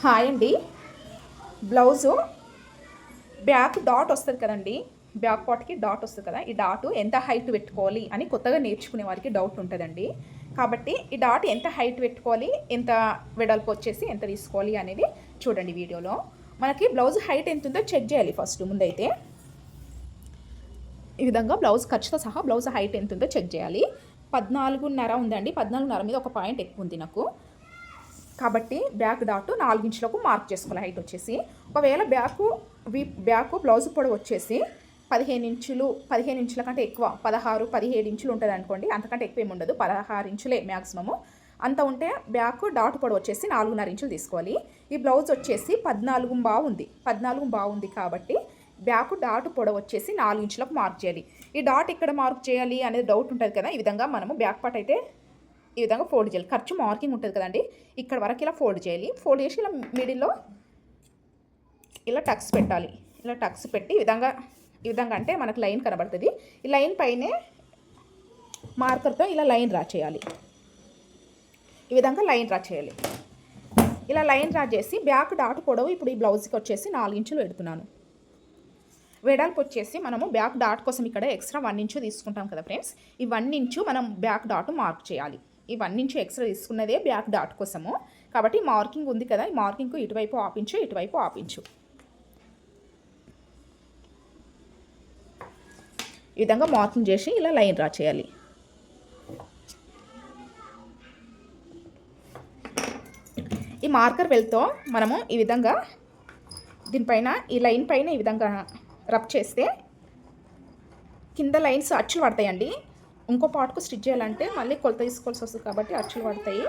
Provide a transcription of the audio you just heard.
Hi అండి. Blouse back dot వస్తుంది కదండి. బ్యాక్ పార్ట్కి డాట్ వస్తుంది కదా. ఈ డాట్ ఎంత హైట్ పెట్టుకోవాలి అని కొత్తగా నేర్చుకునే వారికి డౌట్ ఉంటుందండి. కాబట్టి ఈ డాట్ ఎంత హైట్ పెట్టుకోవాలి ఎంత వెడల్పు వచ్చేసి ఎంత తీసుకోవాలి అనేది చూడండి వీడియోలో. మనకి బ్లౌజ్ హైట్ ఎంత ఉందో చెక్ చేయాలి ఫస్ట్ ముందైతే. ఈ విధంగా బ్లౌజ్ ఖర్చుతో సహా బ్లౌజ్ హైట్ ఎంత ఉందో చెక్ చేయాలి. పద్నాలుగున్నర ఉందండి. పద్నాలుగున్నర మీద ఒక పాయింట్ ఎక్కువ ఉంది నాకు. కాబట్టి బ్యాక్ డాట్ నాలుగు ఇంచులకు మార్క్ చేసుకోవాలి హైట్ వచ్చేసి. ఒకవేళ బ్యాక్ వి బ్యాక్ బ్లౌజ్ పొడవు వచ్చేసి పదిహేను ఇంచులు పదిహేను ఇంచుల కంటే ఎక్కువ పదహారు పదిహేడు ఇంచులు ఉంటుంది అనుకోండి. అంతకంటే ఎక్కువ ఏమి ఉండదు. పదహారు ఇంచులే మ్యాక్సిమము అంత ఉంటే బ్యాక్ డాట్ పొడవు వచ్చేసి నాలుగున్నర ఇంచులు తీసుకోవాలి. ఈ బ్లౌజ్ వచ్చేసి పద్నాలుగు బాగుంది పద్నాలుగు బాగుంది కాబట్టి బ్యాక్ డాట్ పొడవు వచ్చేసి నాలుగు ఇంచులకు మార్క్ చేయాలి. ఈ డాట్ ఎక్కడ మార్క్ చేయాలి అనేది డౌట్ ఉంటుంది కదా. ఈ విధంగా మనము బ్యాక్ పార్ట్ అయితే ఈ విధంగా ఫోల్డ్ చేయాలి. ఖర్చు మార్కింగ్ ఉంటుంది కదండి. ఇక్కడ వరకు ఇలా ఫోల్డ్ చేయాలి. ఫోల్డ్ చేసి ఇలా మిడిల్లో ఇలా టక్స్ పెట్టాలి. ఇలా టక్స్ పెట్టి ఈ విధంగా ఈ విధంగా అంటే మనకు లైన్ కనబడుతుంది. ఈ లైన్ పైనే మార్కర్తో ఇలా లైన్ డ్రా చేయాలి. ఈ విధంగా లైన్ డ్రా చేయాలి. ఇలా లైన్ డ్రా చేసి బ్యాక్ డాట్ పొడవు ఇప్పుడు ఈ బ్లౌజ్కి వచ్చేసి నాలుగు ఇంచులు పెడుతున్నాను. వెడల్పు వచ్చేసి మనము బ్యాక్ డాట్ కోసం ఇక్కడ ఎక్స్ట్రా వన్ ఇంచు తీసుకుంటాం కదా ఫ్రెండ్స్ ఈ వన్ ఇంచు మనం బ్యాక్ డాట్ మార్క్ చేయాలి. ఈ వన్ ఇంచు ఎక్స్ట్రా తీసుకున్నదే బ్యాక్ డాట్ కోసము. కాబట్టి మార్కింగ్ ఉంది కదా ఈ మార్కింగ్కు ఇటువైపు ఆపించు ఇటువైపు ఆపించు. ఈ విధంగా మార్కింగ్ చేసి ఇలా లైన్ డ్రా చేయాలి. ఈ మార్కర్ వెళ్తో మనము ఈ విధంగా దీనిపైన ఈ లైన్ పైన ఈ విధంగా రబ్ చేస్తే కింద లైన్స్ అచ్చులు పడతాయండి. ఇంకో పాటుకు స్టిచ్ చేయాలంటే మళ్ళీ కొలత తీసుకోవాల్సి వస్తుంది కాబట్టి అచ్చులు పడతాయి.